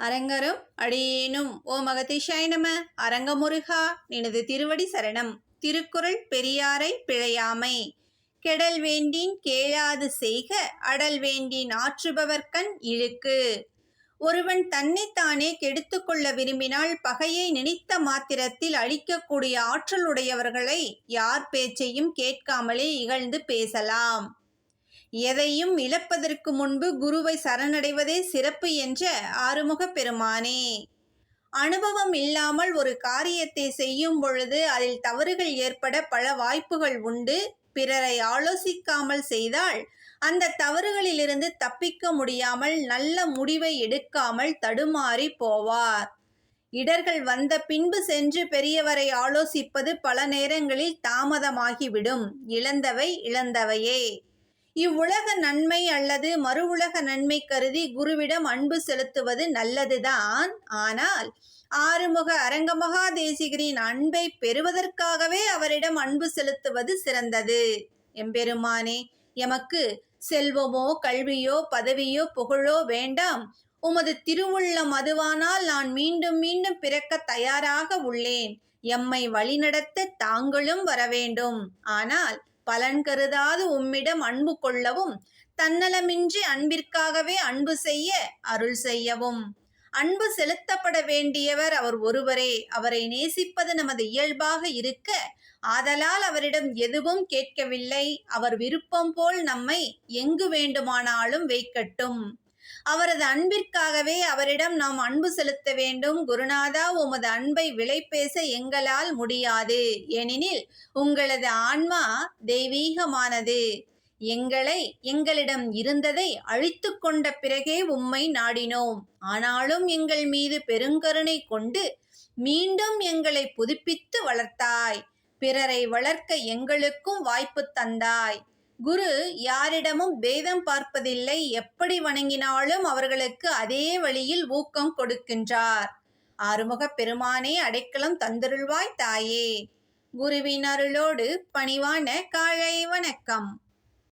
அரங்கரும் அடியேனும். ஓ மகதிஷாய் நம அரங்கமுருகா நினது திருவடி சரணம். திருக்குறள் பெரியாரை பிழையாமை. கெடல் வேண்டின் கேளாது செய்க அடல் வேண்டின் ஆற்றுபவர்கண் இழுக்கு. ஒருவன் தன்னைத்தானே கெடுத்துக்கொள்ள விரும்பினால் பகையை நினைத்த மாத்திரத்தில் அழிக்கக்கூடிய ஆற்றலுடையவர்களை யார் பேச்சையும் கேட்காமலே இகழ்ந்து பேசலாம். எதையும் இழப்பதற்கு முன்பு குருவை சரணடைவதே சிறப்பு என்ற ஆறுமுகப் பெருமானே. அனுபவம் இல்லாமல் ஒரு காரியத்தை செய்யும் பொழுது அதில் தவறுகள் ஏற்பட பல வாய்ப்புகள் உண்டு. பிறரை ஆலோசிக்காமல் செய்தால் அந்த தவறுகளிலிருந்து தப்பிக்க முடியாமல் நல்ல முடிவை எடுக்காமல் தடுமாறி போவார். இடர்கள் வந்த பின்பு சென்று பெரியவரை ஆலோசிப்பது பல நேரங்களில் தாமதமாகிவிடும். இழந்தவை இழந்தவையே. இவ்வுலக நன்மை அல்லது மறு உலக நன்மை கருதி குருவிடம் அன்பு செலுத்துவது நல்லதுதான். ஆனால் ஆறுமுக அரங்கமகா தேசிகரின் அன்பை பெறுவதற்காகவே அவரிடம் அன்பு செலுத்துவது சிறந்தது. எம்பெருமானே எமக்கு செல்வமோ கல்வியோ பதவியோ புகழோ வேண்டாம். உமது திருவுள்ளம் அதுவானால் நான் மீண்டும் மீண்டும் பிறக்க தயாராக உள்ளேன். எம்மை வழிநடத்த தாங்களும் வர வேண்டும் ஆனால் பலன் கருதாது உம்மிடம் அன்பு கொள்ளவும் தன்னலமின்றி அன்பிற்காகவே அன்பு செய்ய அருள் செய்யவும். அன்பு செலுத்தப்பட வேண்டியவர் அவர் ஒருவரே. அவரை நேசிப்பது நமது இயல்பாக இருக்க ஆதலால் அவரிடம் எதுவும் கேட்கவில்லை. அவர் விருப்பம் போல் நம்மை எங்கு வேண்டுமானாலும் வைக்கட்டும். அவரது அன்பிற்காகவே அவரிடம் நாம் அன்பு செலுத்த வேண்டும். குருநாதா உமது அன்பை விலை பேச எங்களால் முடியாது. ஏனெனில் உங்களது ஆன்மா தெய்வீகமானது. எங்களை எங்களிடம் இருந்ததை அழித்து கொண்ட பிறகே உம்மை நாடினோம். ஆனாலும் எங்கள் மீது பெருங்கருணை கொண்டு மீண்டும் எங்களை புதுப்பித்து வளர்த்தாய். பிறரை வளர்க்க எங்களுக்கும் வாய்ப்பு தந்தாய். குரு யாரிடமும் பேதம் பார்ப்பதில்லை. எப்படி வணங்கினாலும் அவர்களுக்கு அதே வழியில் ஊக்கம் கொடுக்கின்றார். ஆறுமுக பெருமானே அடைக்கலம் தந்தருள்வாய் தாயே. குருவின் அருளோடு பணிவான காழை வணக்கம்.